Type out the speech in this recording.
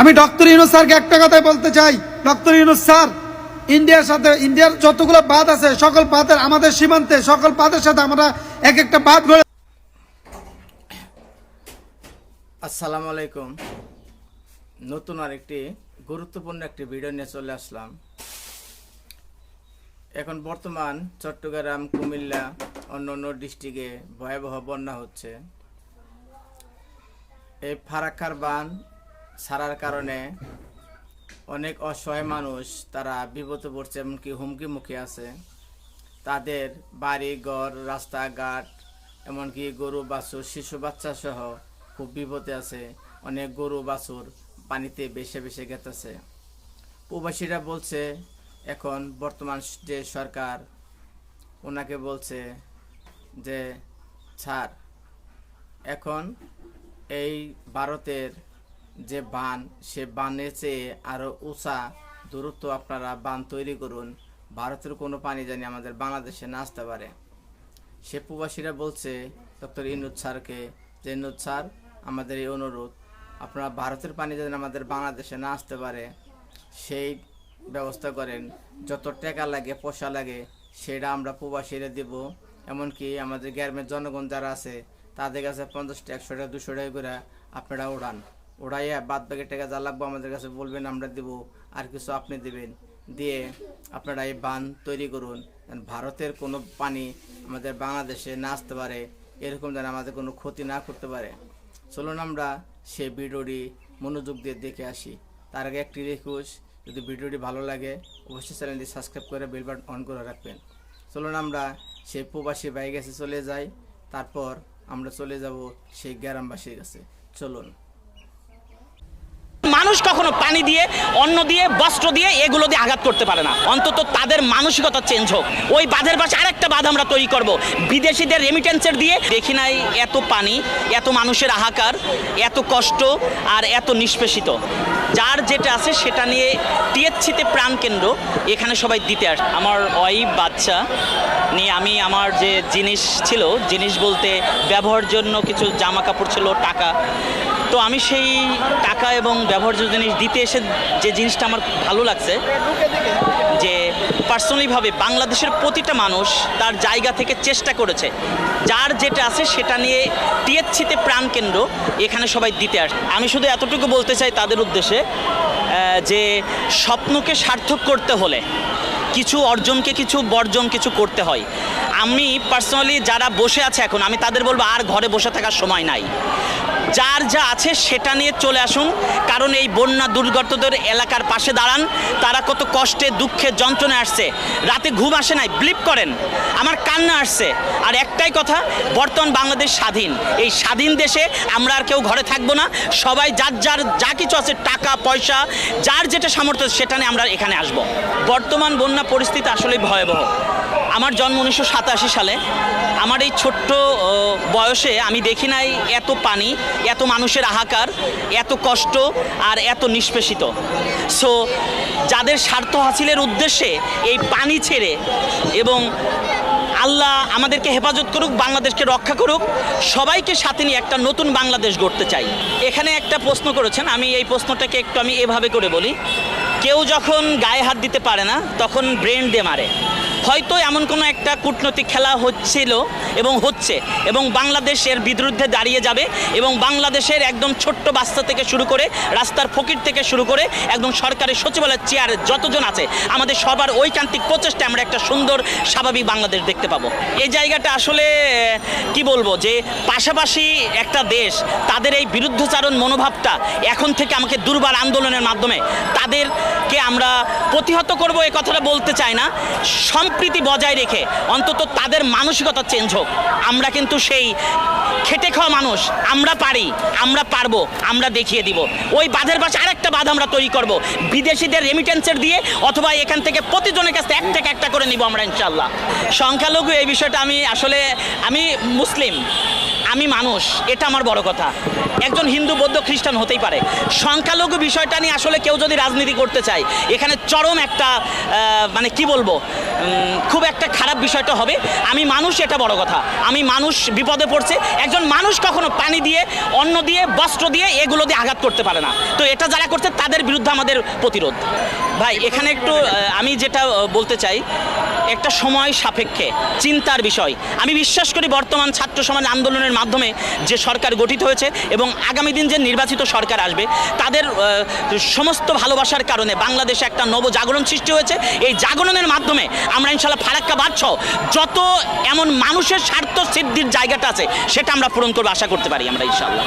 আমি ডক্টর ইউনুস স্যারকে একটা কথাই বলতে চাই। ডক্টর ইউনুস স্যার, ইন্ডিয়ার সাথে, ইন্ডিয়ার যতগুলো বাঁধ আছে, সকল বাঁধের আমাদের সীমান্তে, সকল বাঁধের সাথে আমরা এক একটা বাঁধ গড়ে আসসালামু আলাইকুম। নতুন আরেকটি গুরুত্বপূর্ণ একটি ভিডিও নিয়ে চলে আসলাম। এখন বর্তমান চট্টগ্রাম, কুমিল্লা, অন্য অন্য ডিস্ট্রিক্টে ভয়াবহ বন্যা হচ্ছে। এই ফারাক্কার বান ছাড়ার কারণে অনেক অসহায় মানুষ তারা বিপদে পড়ছে, এমনকি হুমকি মুখে আছে। তাদের বাড়ি, ঘর, রাস্তাঘাট, এমনকি গরু, বাছুর, শিশু, বাচ্চা সহ খুব বিপদে আছে। অনেক গরু, বাছুর পানিতে বেশে বেশে গেতেছে। প্রবাসীরা বলছে, এখন বর্তমান যে সরকার, ওনাকে বলছে যে, ছাড়, এখন এই ভারতের যে বান, সে বানের চেয়ে আরও উঁচা দূরত্ব আপনারা বান তৈরি করুন। ভারতের কোনো পানি জানি আমাদের বাংলাদেশে না আসতে পারে। সে প্রবাসীরা বলছে, ডক্টর ইনুদ স্যারকে, যে ইনুদ স্যার, আমাদের এই অনুরোধ, আপনারা ভারতের পানি যেন আমাদের বাংলাদেশে না আসতে পারে। সেই ব্যবস্থা করেন। যত টাকা লাগে, পয়সা লাগে, সেটা আমরা প্রবাসীরা দেব। এমনকি আমাদের গ্রামের জনগণ যারা আছে, তাদের কাছে পঞ্চাশ টাকা, একশো টাকা, দুশো টাকা করে আপনারা উড়ান। উড়াইয়া বাদ বাকি টাকা যা লাগবে আমাদের কাছে বলবেন, আমরা দেব, আর কিছু আপনি দেবেন। দিয়ে আপনারা এই বান তৈরি করুন ভারতের কোনো পানি আমাদের বাংলাদেশে না আসতে পারে, এরকম যেন আমাদের কোনো ক্ষতি না করতে পারে। চলুন আমরা সেই ভিডিওটি মনোযোগ দিয়ে দেখে আসি। তার আগে একটি রিকোয়েস্ট যদি ভিডিওটি ভালো লাগে, অবশ্যই চ্যানেলটি সাবস্ক্রাইব করে বেল বাটন অন করে রাখবেন। চলুন আমরা সেই প্রবাসী বাইক কাছে চলে যাই, তারপর আমরা চলে যাব সেই গ্রামবাসীর কাছে। চলুন। মানুষ কখনো পানি দিয়ে, অন্ন দিয়ে, বস্ত্র দিয়ে এগুলো দিয়ে আঘাত করতে পারে না। অন্তত তাদের মানসিকতা চেঞ্জ হোক। ওই বাঁধের পাশে আরেকটা বাঁধ আমরা তৈরি করব। বিদেশিদের রেমিটেন্সের দিয়ে দেখি নাই এত পানি, এত মানুষের হাহাকার এত কষ্ট আর এত নিষ্পেষিত। যার যেটা আছে সেটা নিয়ে টিএসসিতে প্রাণ কেন্দ্র এখানে সবাই দিতে আস আমার ওয়াইফ বাচ্চা নিয়ে আমি আমার যে জিনিস ছিল, জিনিস বলতে ব্যবহার জন্য কিছু জামা কাপড় ছিল, টাকা তো আমি সেই টাকা এবং ব্যবহার্য জিনিস দিতে এসে যে জিনিসটা আমার ভালো লাগছে, যে পার্সোনালিভাবে বাংলাদেশের প্রতিটা মানুষ তার জায়গা থেকে চেষ্টা করেছে। যার যেটা আছে সেটা নিয়ে টিএসসিতে প্রাণ কেন্দ্র এখানে সবাই দিতে আসে। আমি শুধু এতটুকু বলতে চাই তাদের উদ্দেশ্যে যে স্বপ্নকে সার্থক করতে হলে কিছু অর্জনকে, কিছু বর্জন, কিছু করতে হয়। আমি পার্সোনালি যারা বসে আছে এখন, আমি তাদের বলব আর ঘরে বসে থাকার সময় নাই। যার যা আছে সেটা নিয়ে চলে আসুন। কারণ এই বন্যা দুর্গতদের এলাকার পাশে দাঁড়ান। তারা কত কষ্টে, দুঃখে যন্ত্রণে আসছে। রাতে ঘুম আসে নাই, ব্লিপ করেন। আমার কান্না আসছে। আর একটাই কথা, বর্তমান বাংলাদেশ স্বাধীন। এই স্বাধীন দেশে আমরা আর কেউ ঘরে থাকব না। সবাই যার যার, যা কিছু আছে, টাকা, পয়সা, যার যেটা সামর্থ্য সেটা নিয়ে আমরা এখানে আসব। বর্তমান বন্যা পরিস্থিতি আসলে ভয়াবহ। আমার জন্ম উনিশশো সাতাশি সালে। আমার এই ছোট্ট বয়সে আমি দেখি নাই এত পানি। এত মানুষের হাহাকার এত কষ্ট আর এত নিষ্পেষিত। সো যাদের স্বার্থ হাসিলের উদ্দেশ্যে এই পানি ছেড়ে এবং আল্লাহ আমাদেরকে হেফাজত করুক, বাংলাদেশকে রক্ষা করুক, সবাইকে সাথে নিয়ে একটা নতুন বাংলাদেশ গড়তে চাই। এখানে একটা প্রশ্ন করেছেন, আমি এই প্রশ্নটাকে একটু আমি এভাবে করে বলি। কেউ যখন গায়ে হাত দিতে পারে না, তখন ব্রেন দিয়ে মারে। হয়তো এমন কোনো একটা কূটনৈতিক খেলা হচ্ছিল এবং হচ্ছে এবং বাংলাদেশের বিরুদ্ধে দাঁড়িয়ে যাবে এবং বাংলাদেশের একদম ছোট্ট বাচ্চা থেকে শুরু করে রাস্তার ফকির থেকে শুরু করে একদম সরকারের সচিবালয়ের চেয়ার যতজন আছে, আমাদের সবার ঐকান্তিক প্রচেষ্টা আমরা একটা সুন্দর, স্বাভাবিক বাংলাদেশ দেখতে পাবো। এই জায়গাটা আসলে কি বলব যে পাশাপাশি একটা দেশ, তাদের এই বিরুদ্ধচারণ মনোভাবটা এখন থেকে আমাকে দুর্বার আন্দোলনের মাধ্যমে তাদেরকে আমরা প্রতিহত করব, এ কথাটা বলতে চাই না। সম্প্রীতি বজায় রেখে অন্তত তাদের মানসিকতা চেঞ্জ হোক। আমরা কিন্তু সেই খেটে খাওয়া মানুষ। আমরা পারি, আমরা পারব, আমরা দেখিয়ে দিব। ওই বাঁধের পাশে আরেকটা বাঁধ আমরা তৈরি করব। বিদেশিদের রেমিটেন্সের দিয়ে অথবা এখান থেকে প্রতিজনের কাছে এক টাকা একটা করে নিব আমরা ইনশাল্লাহ সংখ্যালঘু এই বিষয়টা আমি আসলে, আমি মুসলিম। আমি মানুষ, এটা আমার বড় কথা। একজন হিন্দু, বৌদ্ধ, খ্রিস্টান হতেই পারে। সংখ্যালঘু বিষয়টা নিয়ে আসলে কেউ যদি রাজনীতি করতে চায়, এখানে চরম একটা মানে কি বলব খুব একটা খারাপ বিষয়টা হবে। আমি মানুষ, এটা বড় কথা। আমি মানুষ বিপদে পড়ছে। একজন মানুষ কখনো পানি দিয়ে, অন্ন দিয়ে, বস্ত্র দিয়ে এগুলো দিয়ে আঘাত করতে পারে না। তো এটা যারা করছে, তাদের বিরুদ্ধে আমাদের প্রতিরোধ। ভাই, এখানে একটু আমি যেটা বলতে চাই, একটা সময় সাপেক্ষে, চিন্তার বিষয়। আমি বিশ্বাস করি বর্তমান ছাত্র সমাজ আন্দোলনের মাধ্যমে যে সরকার গঠিত হয়েছে এবং আগামী দিন যে নির্বাচিত সরকার আসবে, তাদের সমস্ত ভালোবাসার কারণে বাংলাদেশে একটা নব জাগরণ সৃষ্টি হয়েছে। এই জাগরণের মাধ্যমে আমরা ইনশাল্লাহ ফারাক্কা বাদছ যত এমন মানুষের স্বার্থ সিদ্ধির জায়গাটা আছে, সেটা আমরা পূরণ করব, আশা করতে পারি আমরা ইনশাল্লাহ